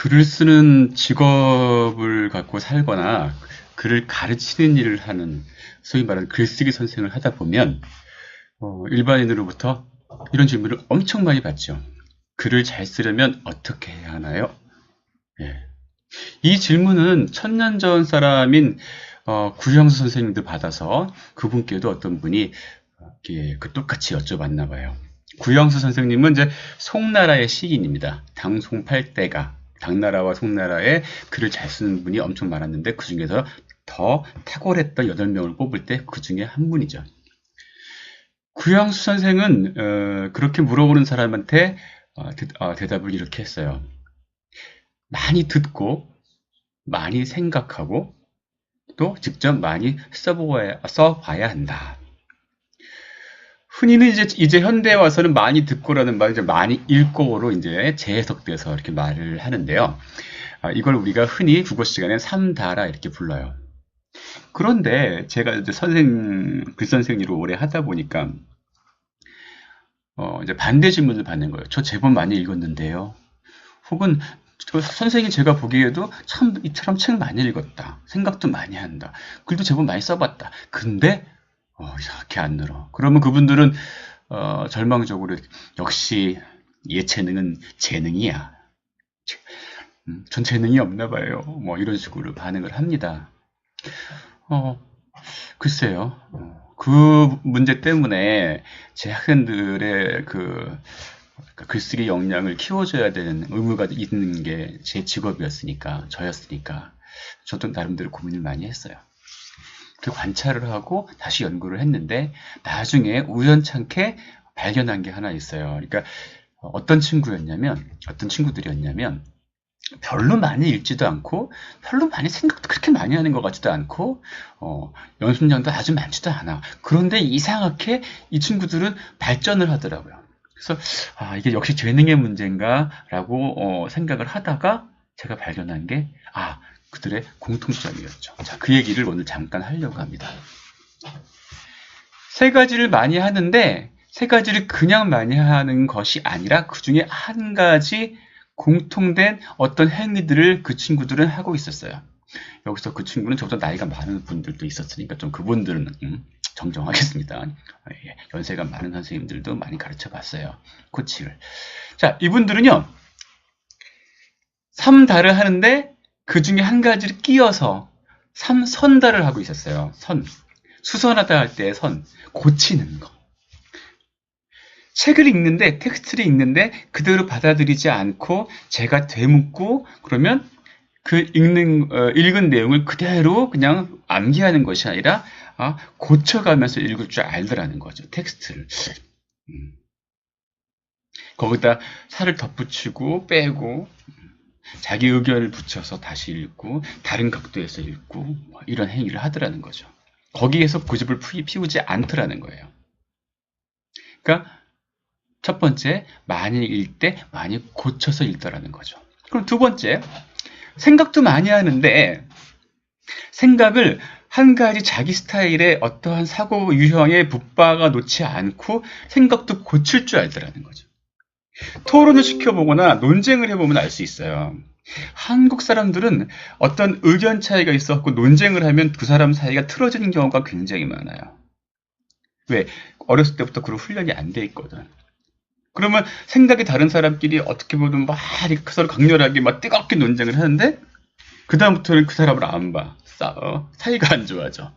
글을 쓰는 직업을 갖고 살거나 글을 가르치는 일을 하는 소위 말하는 글쓰기 선생을 하다 보면 어, 일반인으로부터 이런 질문을 엄청 많이 받죠. 글을 잘 쓰려면 어떻게 해야 하나요? 예. 이 질문은 천년 전 사람인 어, 구형수 선생님도 받아서 그분께도 어떤 분이 예, 그 똑같이 여쭤봤나 봐요. 구형수 선생님은 이제 송나라의 시인입니다. 당송 팔대가 당나라와 송나라의 글을 잘 쓰는 분이 엄청 많았는데 그 중에서 더 탁월했던 8명을 뽑을 때 그 중에 한 분이죠. 구형수 선생은 어, 그렇게 물어보는 사람한테 어, 대, 어, 대답을 이렇게 했어요. 많이 듣고 많이 생각하고 또 직접 많이 써보아야, 써봐야 한다. 흔히는 이제, 이제 현대에 와서는 많이 듣고라는 말이 이제 많이 읽고로 이제 재해석돼서 이렇게 말을 하는데요. 아, 이걸 우리가 흔히 국어 시간에 삼다라 이렇게 불러요. 그런데 제가 이제 선생, 글 선생님으로 오래 하다 보니까, 어, 이제 반대 질문을 받는 거예요. 저 제법 많이 읽었는데요. 혹은 그 선생님 제가 보기에도 참 이처럼 책 많이 읽었다. 생각도 많이 한다. 글도 제법 많이 써봤다. 근데 어, 이렇게 안 늘어. 그러면 그분들은 어, 절망적으로 역시 예체능은 재능이야. 음, 전 재능이 없나 봐요. 뭐 이런 식으로 반응을 합니다. 어, 글쎄요. 어, 그 문제 때문에 제 학생들의 그 그러니까 글쓰기 역량을 키워줘야 되는 의무가 있는 게 제 직업이었으니까 저였으니까 저도 나름대로 고민을 많이 했어요. 그 관찰을 하고 다시 연구를 했는데 나중에 우연찮게 발견한 게 하나 있어요. 그러니까 어떤 친구였냐면 어떤 친구들이었냐면 별로 많이 읽지도 않고 별로 많이 생각도 그렇게 많이 하는 것 같지도 않고 어, 연습량도 아주 많지도 않아. 그런데 이상하게 이 친구들은 발전을 하더라고요. 그래서 아 이게 역시 재능의 문제인가라고 어, 생각을 하다가 제가 발견한 게 아 그들의 공통점이었죠. 자, 그 얘기를 오늘 잠깐 하려고 합니다. 세 가지를 많이 하는데 세 가지를 그냥 많이 하는 것이 아니라 그 중에 한 가지 공통된 어떤 행위들을 그 친구들은 하고 있었어요. 여기서 그 친구는 저보다 나이가 많은 분들도 있었으니까 좀 그분들은 음, 정정하겠습니다. 예, 연세가 많은 선생님들도 많이 가르쳐 봤어요. 코치를. 자, 이분들은요. 3달을 하는데 그 중에 한 가지를 끼어서 삼선달을 하고 있었어요. 선. 수선하다 할 때 선. 고치는 거. 책을 읽는데, 텍스트를 읽는데 그대로 받아들이지 않고 제가 되묻고 그러면 그 읽는, 어, 읽은 내용을 그대로 그냥 암기하는 것이 아니라 아, 고쳐가면서 읽을 줄 알더라는 거죠. 텍스트를. 음. 거기다 살을 덧붙이고 빼고 자기 의견을 붙여서 다시 읽고 다른 각도에서 읽고 뭐 이런 행위를 하더라는 거죠. 거기에서 고집을 피우지 않더라는 거예요. 그러니까 첫 번째 많이 읽을 때 많이 고쳐서 읽더라는 거죠. 그럼 두 번째 생각도 많이 하는데 생각을 한 가지 자기 스타일의 어떠한 사고 유형에 붙박아 놓지 않고 생각도 고칠 줄 알더라는 거죠. 토론을 시켜보거나 논쟁을 해보면 알 수 있어요. 한국 사람들은 어떤 의견 차이가 있었고 논쟁을 하면 두 사람 사이가 틀어지는 경우가 굉장히 많아요. 왜? 어렸을 때부터 그런 훈련이 안 돼 있거든. 그러면 생각이 다른 사람끼리 어떻게 보면 막 서로 강렬하게 막 뜨겁게 논쟁을 하는데 그다음부터는 그 사람을 안 봐. 싸워. 사이가 안 좋아져.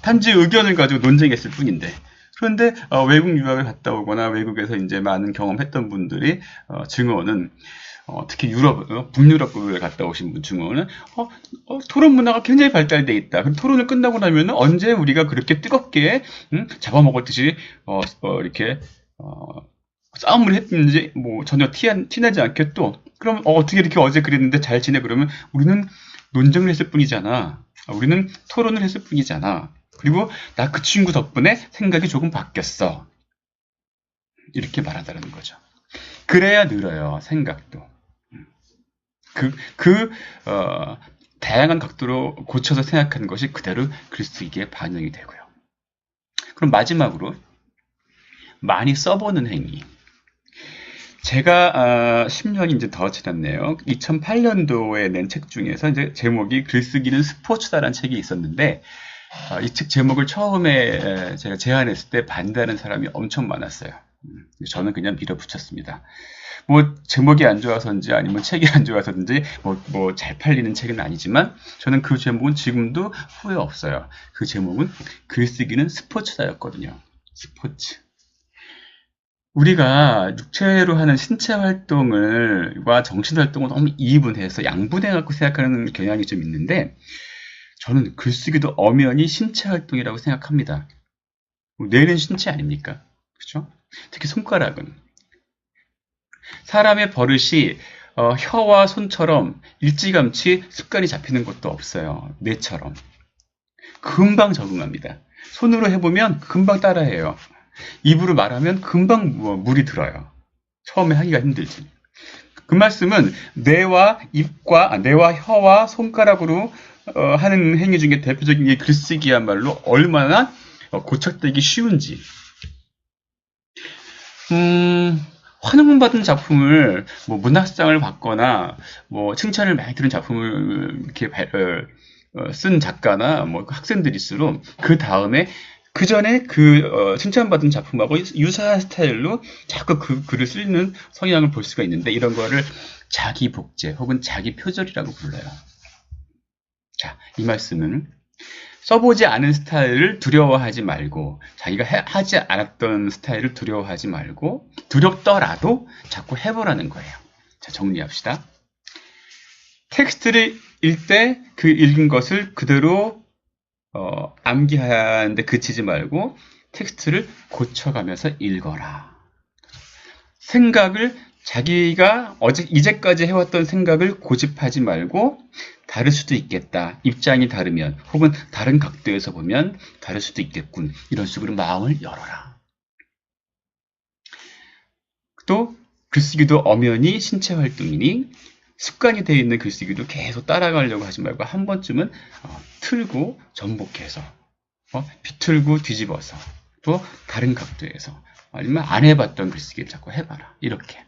단지 의견을 가지고 논쟁했을 뿐인데 그런데 어, 외국 유학을 갔다 오거나 외국에서 이제 많은 경험했던 분들이 어, 증언은 어, 특히 유럽, 어, 북유럽국을 갔다 오신 분 증언은 어, 어, 토론 문화가 굉장히 발달돼 있다. 그럼 토론을 끝나고 나면 언제 우리가 그렇게 뜨겁게 음, 잡아먹었듯이 어, 어, 이렇게 싸움을 했는지 뭐 전혀 티, 티나지 않게 또 그럼 어떻게 이렇게 어제 그랬는데 잘 지내 그러면 우리는 논쟁을 했을 뿐이잖아. 우리는 토론을 했을 뿐이잖아. 그리고 나 그 친구 덕분에 생각이 조금 바뀌었어. 이렇게 말하다는 거죠. 그래야 늘어요, 생각도. 그, 그, 어, 다양한 각도로 고쳐서 생각하는 것이 그대로 글쓰기에 반영이 되고요. 그럼 마지막으로, 많이 써보는 행위. 제가 아, 10년이 이제 더 지났네요. 2008년도에 낸 책 중에서 이제 제목이 글쓰기는 스포츠다라는 책이 있었는데 아, 이 책 제목을 처음에 에, 제가 제안했을 때 반대하는 사람이 엄청 많았어요. 음, 저는 그냥 밀어붙였습니다. 뭐 제목이 안 좋아서인지 아니면 책이 안 좋아서인지 뭐 뭐 잘 팔리는 책은 아니지만 저는 그 제목은 지금도 후회 없어요. 그 제목은 글쓰기는 스포츠다였거든요. 스포츠. 우리가 육체로 하는 신체 활동을과 정신 활동을 너무 이분해서 양분해 갖고 생각하는 경향이 좀 있는데 저는 글쓰기도 엄연히 신체 활동이라고 생각합니다. 뇌는 신체 아닙니까? 그렇죠? 특히 손가락은 사람의 버릇이 어, 혀와 손처럼 일찌감치 습관이 잡히는 것도 없어요. 뇌처럼 금방 적응합니다. 손으로 해보면 금방 따라해요. 입으로 말하면 금방 뭐 물이 들어요. 처음에 하기가 힘들지. 그 말씀은 뇌와 입과 아, 뇌와 혀와 손가락으로 어, 하는 행위 중에 대표적인 게 글쓰기야말로 얼마나 어, 고착되기 쉬운지. 음, 환영 받은 작품을 뭐 문학상을 받거나 뭐 칭찬을 많이 들은 작품을 이렇게 발- 어, 어, 쓴 작가나 뭐 학생들일수록 그 다음에 그 전에 그 어, 칭찬받은 작품하고 유사한 스타일로 자꾸 그 글을 쓰는 성향을 볼 수가 있는데 이런 거를 자기 복제 혹은 자기 표절이라고 불러요. 자, 이 말씀은 써보지 않은 스타일을 두려워하지 말고 자기가 해- 하지 않았던 스타일을 두려워하지 말고 두렵더라도 자꾸 해보라는 거예요. 자, 정리합시다. 텍스트를 읽때그 읽은 것을 그대로 어, 암기하는데 그치지 말고 텍스트를 고쳐가면서 읽어라. 생각을 자기가 어제 이제까지 해왔던 생각을 고집하지 말고 다를 수도 있겠다. 입장이 다르면 혹은 다른 각도에서 보면 다를 수도 있겠군. 이런 식으로 마음을 열어라. 또 글쓰기도 엄연히 신체 활동이니 습관이 되어 있는 글쓰기도 계속 따라가려고 하지 말고 한 번쯤은 어, 틀고 전복해서 어, 비틀고 뒤집어서 또 다른 각도에서 아니면 안 해봤던 글쓰기를 자꾸 해봐라 이렇게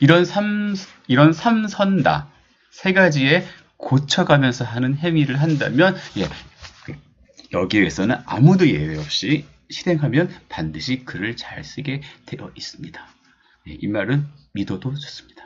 이런 삼 이런 삼선다 세 가지에 고쳐가면서 하는 행위를 한다면 예, 여기에서는 아무도 예외 없이 실행하면 반드시 글을 잘 쓰게 되어 있습니다. 예, 이 말은 믿어도 좋습니다.